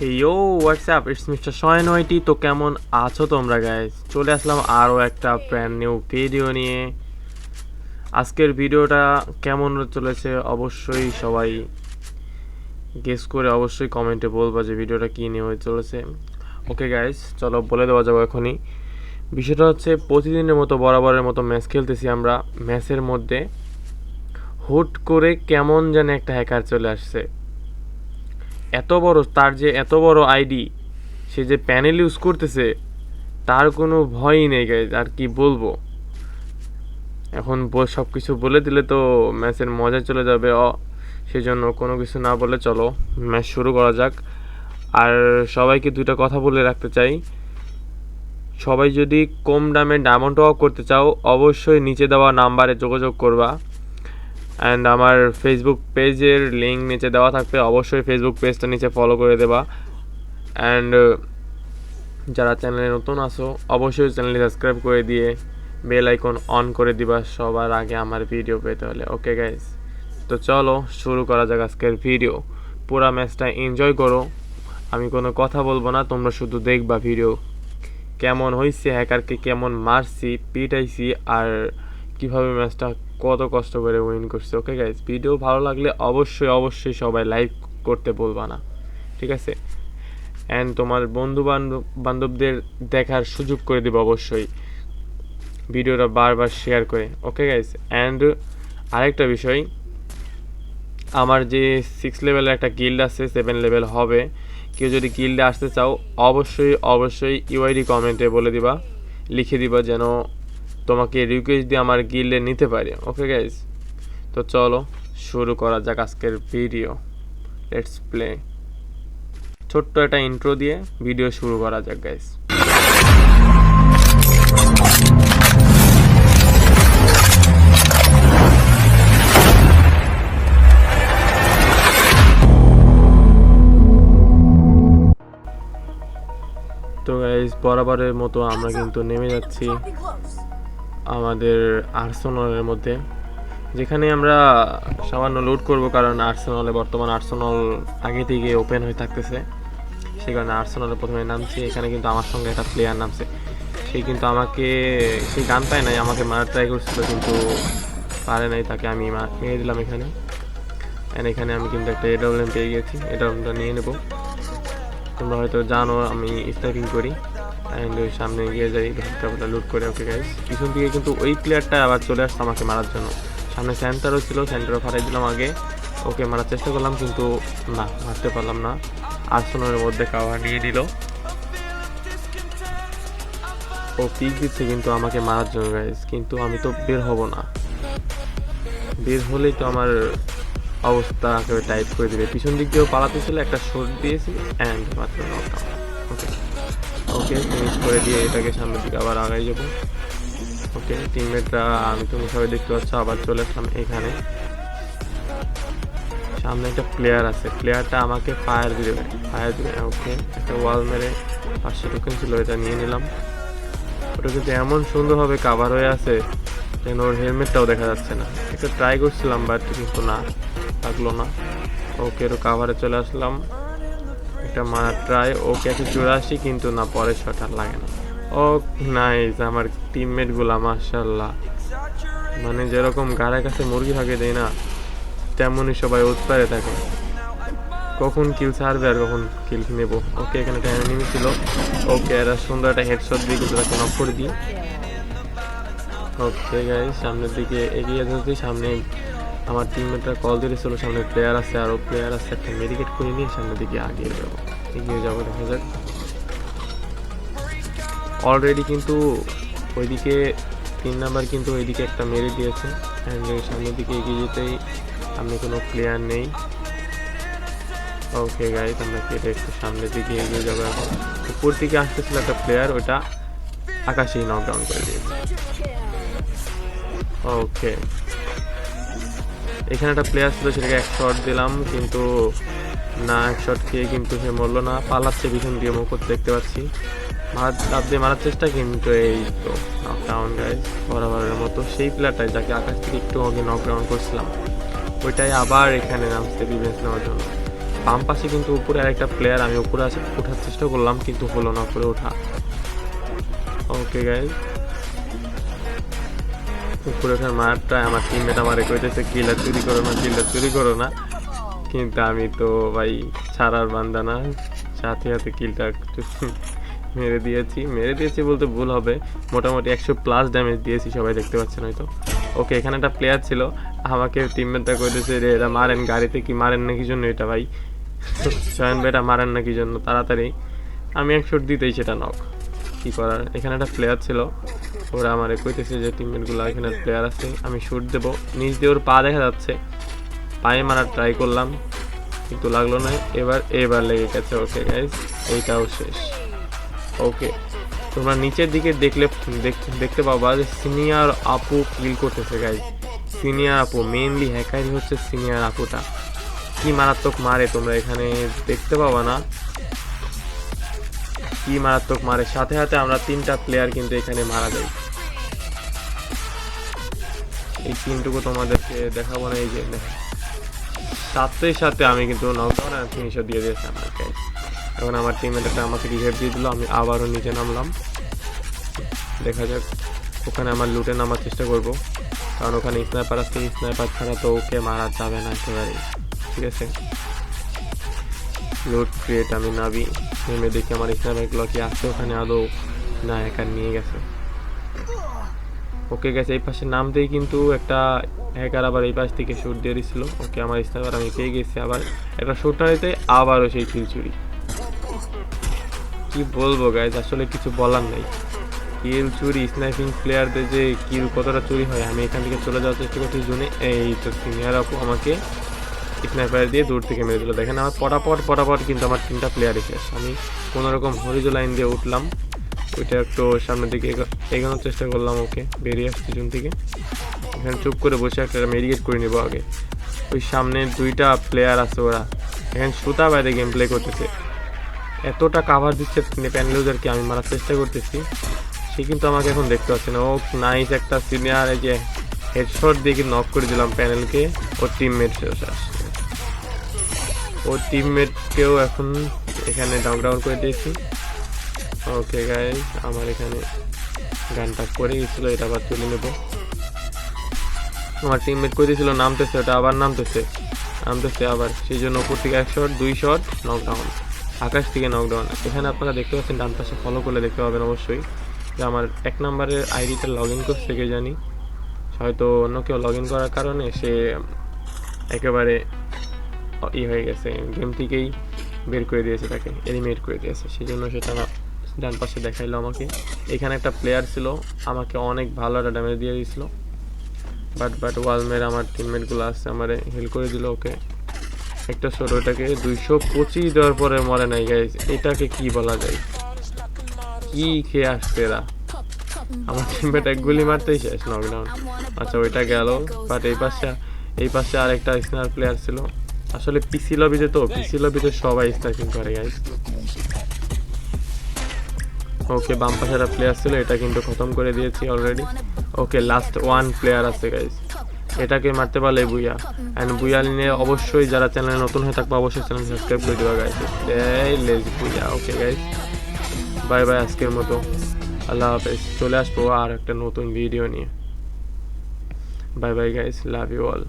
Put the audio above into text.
Yo what's up it's mister Sayan ওয়াইটি তো কেমন আছো তোমরা গাইজ চলে আসলাম আরও একটা ব্র্যান্ড নিউ ভিডিও নিয়ে। আজকের ভিডিওটা কেমন চলেছে অবশ্যই সবাই গেস করে অবশ্যই কমেন্টে বলবা যে ভিডিওটা কী নিয়ে হয়ে চলেছে। ওকে গাইজ চলো বলে দেওয়া যাব এখনই। বিষয়টা হচ্ছে প্রতিদিনের মতো বরাবরের মতো ম্যাচ খেলতেছি আমরা। ম্যাচের মধ্যে হুট করে কেমন যেন একটা হ্যাকার চলে আসছে। এত বড়, তার যে এত বড় আইডি, সে যে প্যানেল ইউজ করতেছে, তার কোনো ভয়ই নেই গাইজ আর কি বলব? এখন সব কিছু বলে দিলে তো ম্যাচের মজা চলে যাবে, অ, সেজন্য কোনো কিছু না বলে চলো ম্যাচ শুরু করা যাক। আর সবাইকে দুইটা কথা বলে রাখতে চাই। সবাই যদি কম দামে ডায়মন্ড ওয়াক করতে চাও, অবশ্যই নিচে দেওয়া নাম্বারে যোগাযোগ করবা। অ্যান্ড আমার ফেসবুক পেজের লিঙ্ক নিচে দেওয়া থাকবে। অবশ্যই ফেসবুক পেজটা নিচে ফলো করে দেবা। অ্যান্ড যারা চ্যানেলে নতুন আসো অবশ্যই চ্যানেলটি সাবস্ক্রাইব করে দিয়ে বেল আইকন অন করে দিবা। সবার আগে আমার ভিডিও পেতে হলে। ওকে গাইজ তো চলো, শুরু করা যাক আজকের ভিডিও পুরো ম্যাচটা এনজয় করো। আমি কোনো কথা বলব না, তোমরা শুধু দেখবা ভিডিও কেমন হয়েছে হ্যাকারকে কেমন মারছি, পিটাইছি, আর কীভাবে ম্যাচটা কত কষ্ট করে উইন করছে। ওকে গাইজ ভিডিও ভালো লাগলে অবশ্যই অবশ্যই সবাই লাইক করতে বলবা না। ঠিক আছে? অ্যান্ড তোমার বন্ধু বান্ধব বান্ধবদের দেখার সুযোগ করে দেবে অবশ্যই। ভিডিওটা বারবার শেয়ার করে। ওকে গাইজ অ্যান্ড আরেকটা বিষয়, আমার যে সিক্স লেভেলের একটা গিল্ড আছে সেভেন লেভেল হবে, কেউ যদি গিল্ডে আসতে চাও, অবশ্যই অবশ্যই ইউআইডি কমেন্টে বলে দিবা। লিখে দিবা যেন তোমাকে রিকোয়েস্ট দিয়ে আমার গিলে নিতে পারি। ওকে গাইজ তো চলো, শুরু করা যাক আজকের ভিডিও লেটস প্লে ছোট্ট একটা ইন্ট্রো দিয়ে ভিডিও শুরু করা যাক গাইজ তো গাইজ বরাবরের মতো আমরা কিন্তু নেমে যাচ্ছি। আমাদের আর্সেনালের মধ্যে। যেখানে আমরা সামান্য লুট করব কারণ আর্সেনালে বর্তমান আর্সেনাল আগে থেকে ওপেন হয়ে থাকতেছে। সেই কারণে আর্সেনালে প্রথমে নামছি, এখানে কিন্তু আমার সঙ্গে একটা প্লেয়ার নামছে। সে কিন্তু আমাকে, সে গান পায় নাই, আমাকে মারার ট্রাই করছিল কিন্তু পারে নাই, তাকে আমি মেরে দিলাম এখানে। অ্যান্ড এখানে আমি কিন্তু একটা এডাব্লিউএম পেয়ে গেছি এডাব্লিউএমটা নিয়ে নেব। তোমরা হয়তো জানো, আমি স্নাইপিং করি। অ্যান্ড ওই সামনে গিয়ে যাই তারপরে লুট করে ওকে গাইস পিছন দিকে কিন্তু ওই প্লেয়ারটা আবার চলে আসছে আমাকে মারার জন্য। সামনে সেন্টারও ছিল সেন্টারও ফাটাই দিলাম আগে। ওকে মারার চেষ্টা করলাম, কিন্তু না, মারতে পারলাম না। আর্সেনালের মধ্যে কাভার নিয়ে নিল ও পিক দিচ্ছে কিন্তু আমাকে মারার জন্য গাইস কিন্তু আমি তো বের হব না। বের হলেই তো আমার অবস্থা একেবারে টাইট করে দিবে। পিছন দিক দিয়েও পালাতে ছিল, একটা শট দিয়েছি অ্যান্ড মাত্র ওকে ওকে ফিনিশ করে দিয়ে এটাকে সামনের দিকে আবার আগাই যাব। ওকে টিমমেটরা আমি তুমি সবাই দেখতে পাচ্ছ, আবার চলে আসলাম এখানে। সামনে একটা প্লেয়ার আছে। প্লেয়ারটা আমাকে ফায়ার দিবে। ফায়ার দিবে, ওকে, একটা ওয়াল মেরে পাঁচশো টোকেন ছিল, এটা নিয়ে নিলাম। ওটা কিন্তু এমন সুন্দরভাবে কাভার হয়ে আছে, যেন ওর হেলমেটটাও দেখা যাচ্ছে না। একটু ট্রাই করছিলাম বাট কিন্তু না, থাকল না। ওকে তো কাভারে চলে আসলাম। একটা ওকে একটু জোরে আসি, কিন্তু না, পরে শট আর লাগে না। ও নাইস আমার টিমমেটগুলা মার্শাল্লাহ মানে যেরকম গাড়ের কাছে মুরগি ভাগে দেয় না, তেমনই সবাই উৎপারে থাকে। কখন কিল ছাড়বে আর কখন কিল নেব? ওকে এখানে একটা এনিমি ছিল ওকে এরা সুন্দর একটা হেডশট দিয়ে কিন্তু তাকে নক করে দিই। ওকে গাই সামনের দিকে এগিয়ে যাচ্ছি, সামনে আমার টিমমেটরা কল দিয়েছিল সামনে প্লেয়ার আছে আরও প্লেয়ার আছে, একটা মেডিকেট করে নিয়ে সামনের দিকে আগিয়ে যাব। এগিয়ে যাব, দেখা যাক। অলরেডি কিন্তু ওইদিকে তিন নাম্বার কিন্তু ওইদিকে একটা মেরে দিয়েছে। সামনের দিকে এগিয়ে যেতেই সামনে কোনো প্লেয়ার নেই। ওকে গাইজ আমরা কেটে একটু সামনের দিকে এগিয়ে যাব এখন? উপর দিকে আসতেছিল একটা প্লেয়ার ওটা আকাশেই নকডাউন করে দিয়েছে। ওকে এখানে একটা প্লেয়ার ছিল, সেটাকে এক শট দিলাম, কিন্তু না, এক শট খেয়ে কিন্তু সে মরলো না। পালাচ্ছে পিছন দিয়ে মুখ দেখতে পাচ্ছি। মার লাভ দিয়ে মারার চেষ্টা, কিন্তু এই তো নকডাউন গাইজ বরাবরের মতো। সেই প্লেয়ারটাই যাকে আকাশ থেকে একটু আগে নকডাউন করছিলাম, ওইটাই আবার এখানে নামছে রিভেন্স নেওয়ার জন্য। বাম পাশে কিন্তু উপরে আরেকটা প্লেয়ার আমি উপরে আসে ওঠার চেষ্টা করলাম, কিন্তু হলো না উপরে ওঠা। ওকে গাইজ উপরে ওঠার মারটা আমার টিমমেট আমার কইতেছে কিলার চুরি করো না কিলার চুরি করো না? কিন্তু আমি তো ভাই ছাড়ার বান্দা না, সাথে সাথে কিলটা মেরে দিয়েছি। মেরে দিয়েছি বলতে ভুল হবে, মোটামুটি একশো প্লাস ড্যামেজ দিয়েছি, সবাই দেখতে পাচ্ছেন হয়তো। ওকে এখানে একটা প্লেয়ার ছিল, আমাকে টিমমেটটা কইতেছে রে এটা মারেন গাড়িতে কি মারেন না কি জন্য এটা ভাই? সয়ন ভাই এটা মারেন না কি জন্য, তাড়াতাড়ি। আমি এক শট দিতেই সেটা নক কি করার? এখানে একটা প্লেয়ার ছিল ওরা আমার কইতেছে যে টিমমেটগুলো এখানে প্লেয়ার আছে, আমি শুট দেবো। নিচ দিয়ে ওর পা দেখা যাচ্ছে। পায়ে মারার ট্রাই করলাম, কিন্তু লাগল না। এবার এবার লেগে গেছে ওকে গাইজ এইটাও শেষ। ওকে তোমরা নিচের দিকে দেখলে দেখতে পাবা যে সিনিয়র আপু কিল করতেছে গাইজ সিনিয়র আপু মেইনলি হ্যাকারই হচ্ছে সিনিয়র আপুটা। কি মারাত্মক মারে তোমরা এখানে দেখতে পাবা না। কি মারাত্মক মারে। সাথে সাথে আমরা তিনটা প্লেয়ার কিন্তু এখানে মারা যাই। এই তিনটুকু তোমাদেরকে দেখাবো না, এই যে। সাথে সাথে আমি কিন্তু নকডাউন আর ফিনিশার দিয়ে দিয়েছি guys। এখন আমার টিমের একটা আমাকে রিহেভ দিয়ে দিল, আমি আবারও নিচে নামলাম। দেখা যাক, ওখানে আমার লুটে নামার চেষ্টা করব। কারণ ওখানে স্নাইপার আছে স্নাইপার ছাড়া তো ওকে মারা যাবে না একেবারে ঠিক আছে? লুট ক্রিয়েট আমি নাবি। নেমে দেখি আমার স্নাইপারগুলো কি আছে, ওখানে আদৌ না একা নিয়ে গেছে। ওকে গেছে এই পাশে নামতেই কিন্তু একটা হ্যাকার আবার এই পাশ থেকে শুট দিয়ে দিছিল। ওকে আমার স্নাইপার আমি পেয়ে গেছি আবার। একটা শুটটা নিতে আবারও সেই খিলচুরি কি বলব গাইজ আসলে কিছু বলার নেই। কিল চুরি স্নাইপিং প্লেয়ারদের যে কিল কতটা চুরি হয়, আমি এখান থেকে চলে যাওয়ার চেষ্টা করছি জুনে। এই তো সিনিয়র আপু আমাকে স্নাইপার দিয়ে দূর থেকে মেরে দিল। দেখেন আমার পটাপট পটাপট কিন্তু আমার তিনটা প্লেয়ার শেষ আমি কোনোরকম হরিজ লাইন দিয়ে উঠলাম। ওইটা একটু সামনের দিকে এগো- এগোনোর চেষ্টা করলাম ওকে, বেরিয়ে আসছে জুন থেকে। এখানে চুপ করে বসে একটা মেডিকেট করে নিবো আগে। ওই সামনে দুইটা প্লেয়ার আছে ওরা। এখানে সুতা বাইরে গেম প্লে করতেছে। এতটা কাভার দিচ্ছে প্যানেলুজারকে আমি মারার চেষ্টা করতেছি। সে কিন্তু আমাকে এখন দেখতে পাচ্ছে না। ও নাইস একটা সিনিয়র এই যে হেডশট দিয়ে নক করে দিলাম প্যানেলকে ওর টিমমেট ওর টিমমেটকেও এখন এখানে ডাউন ডাউন করে দিয়েছি। ওকে গাইজ আমার এখানে গানটা করে গেছিল এটা আবার তুলে নেব। আমার টিমমেট করে দিয়েছিল, নামতেছে, ওটা আবার নামতেছে। নামতেছে আবার, সেই জন্য উপর থেকে এক শট দুই শট নকডাউন আকাশ থেকে নকডাউন এখানে আপনারা দেখতে পাচ্ছেন, ডান পাশে ফলো করলে দেখতে পাবেন অবশ্যই যে আমার এক নম্বরের আইডিটা লগ ইন করছে, কে জানি। হয়তো অন্য কেউ লগ ইন করার কারণে সে একেবারে ই হয়ে গেছে গেম থেকেই বের করে দিয়েছে তাকে এলিমিনেট করে দিয়েছে। সেই জন্য সেটা ডান পাশে দেখাইলো আমাকে। এখানে একটা প্লেয়ার ছিল, আমাকে অনেক ভালো একটা ড্যামেজ দিয়ে দিয়েছিল। বাট বাট ওয়ালমের আমার টিমমেটগুলো আসছে আমার হেল করে দিল ওকে। একটা শট ওটাকে দুইশো পঁচিশ দেওয়ার পরে মরে নাই গাইজ এটাকে কি বলা যায়? কি খেয়ে আসছে এরা? আমার টিমমেট এক গুলি মারতেই শেষ নকডাউন আচ্ছা ওইটা গেল। বাট এই পাশে এই পাশে আরেকটা স্নার প্লেয়ার ছিল। আসলে পিসি লবিতে তো, পিসি লবিতে সবাই স্নাইপিং করে গাইজ ওকে বাম পাশে একটা প্লেয়ার ছিল, এটা কিন্তু খতম করে দিয়েছি already okay last one player আছে গাইজ এটাকে মারতে পারলে বুইয়া। অ্যান্ড বুইয়া নিয়ে অবশ্যই যারা চ্যানেলে নতুন হয়ে থাকবে, অবশ্যই চ্যানেল সাবস্ক্রাইব করে দেওয়া গাইজ এই let's booyah okay guys bye bye আজকের মতো। আল্লাহ হাফেজ। চলে আসব আর একটা নতুন ভিডিও নিয়ে। Bye bye guys love you all